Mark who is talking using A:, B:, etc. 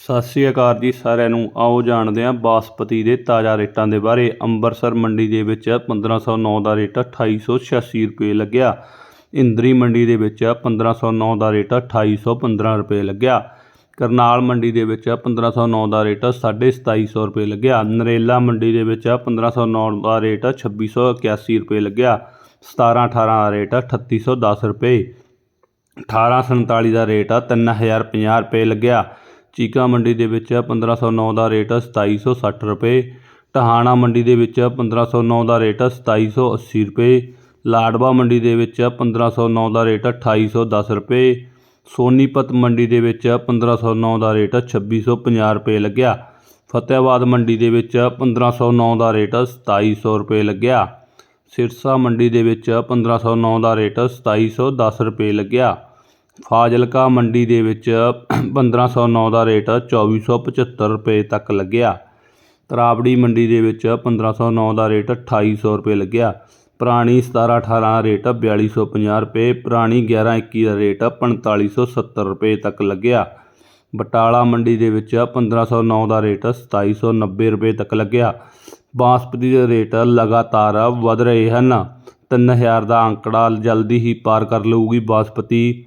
A: ਸਤਿ ਸ਼੍ਰੀ ਅਕਾਲ ਜੀ ਸਾਰਿਆਂ ਨੂੰ। ਆਓ ਜਾਣਦੇ ਹਾਂ ਬਾਸਪਤੀ ਦੇ ਤਾਜ਼ਾ ਰੇਟਾਂ ਦੇ ਬਾਰੇ। ਅੰਮ੍ਰਿਤਸਰ ਮੰਡੀ ਦੇ ਵਿੱਚ 1509 ਦਾ ਰੇਟ 2886 ਰੁਪਏ ਲੱਗਿਆ। ਇੰਦਰੀ ਮੰਡੀ ਦੇ ਵਿੱਚ 1509 ਦਾ ਰੇਟ 2815 ਰੁਪਏ ਲੱਗਿਆ। ਕਰਨਾਲ ਮੰਡੀ ਦੇ ਵਿੱਚ 1509 ਦਾ ਰੇਟ 2750 ਰੁਪਏ ਲੱਗਿਆ। ਨਰੇਲਾ ਮੰਡੀ ਦੇ ਵਿੱਚ 1509 ਦਾ ਰੇਟ 2681 ਰੁਪਏ ਲੱਗਿਆ। 1718 ਦਾ ਰੇਟ 3810 ਰੁਪਏ। 1847 ਦਾ ਰੇਟ ਆ 3050 ਰੁਪਏ ਲੱਗਿਆ। ਚੀਕਾ ਮੰਡੀ ਦੇ ਵਿੱਚ 1509 ਦਾ ਰੇਟ 2760 ਰੁਪਏ, ਟਹਾਣਾ ਮੰਡੀ ਦੇ ਵਿੱਚ 1509 ਦਾ ਰੇਟ 2780 ਰੁਪਏ, ਲਾਡਵਾ ਮੰਡੀ ਦੇ ਵਿੱਚ 1509 ਦਾ ਰੇਟ 2810 ਰੁਪਏ, ਸੋਨੀਪਤ ਮੰਡੀ ਦੇ ਵਿੱਚ 1509 ਦਾ ਰੇਟ 2650 ਰੁਪਏ ਲੱਗਿਆ। ਫਤਿਆਬਾਦ ਮੰਡੀ ਦੇ ਵਿੱਚ 1509 ਦਾ ਰੇਟ 2700 ਰੁਪਏ ਲੱਗਿਆ। ਸਿਰਸਾ ਮੰਡੀ ਦੇ ਵਿੱਚ 1509 ਦਾ ਰੇਟ 2710 ਰੁਪਏ ਲੱਗਿਆ। ਫਾਜ਼ਿਲਕਾ ਮੰਡੀ ਦੇ ਵਿੱਚ 1509 ਦਾ ਰੇਟ 2475 ਰੁਪਏ ਤੱਕ ਲੱਗਿਆ। ਤਰਾਬੜੀ ਮੰਡੀ ਦੇ ਵਿੱਚ 1509 ਦਾ ਰੇਟ 2800 ਰੁਪਏ ਲੱਗਿਆ। ਪੁਰਾਣੀ 1718 ਦਾ ਰੇਟ 4250 ਰੁਪਏ, ਪੁਰਾਣੀ 1121 ਦਾ ਰੇਟ 4570 ਰੁਪਏ ਤੱਕ ਲੱਗਿਆ। ਬਟਾਲਾ ਮੰਡੀ ਦੇ ਵਿੱਚ 1509 ਦਾ ਰੇਟ 2790 ਰੁਪਏ ਤੱਕ ਲੱਗਿਆ। ਬਾਸਪਤੀ ਦੇ ਰੇਟ ਲਗਾਤਾਰ ਵਧ ਰਹੇ ਹਨ। 3000 ਦਾ ਅੰਕੜਾ ਜਲਦੀ ਹੀ ਪਾਰ ਕਰ ਲਊਗੀ ਬਾਸਪਤੀ।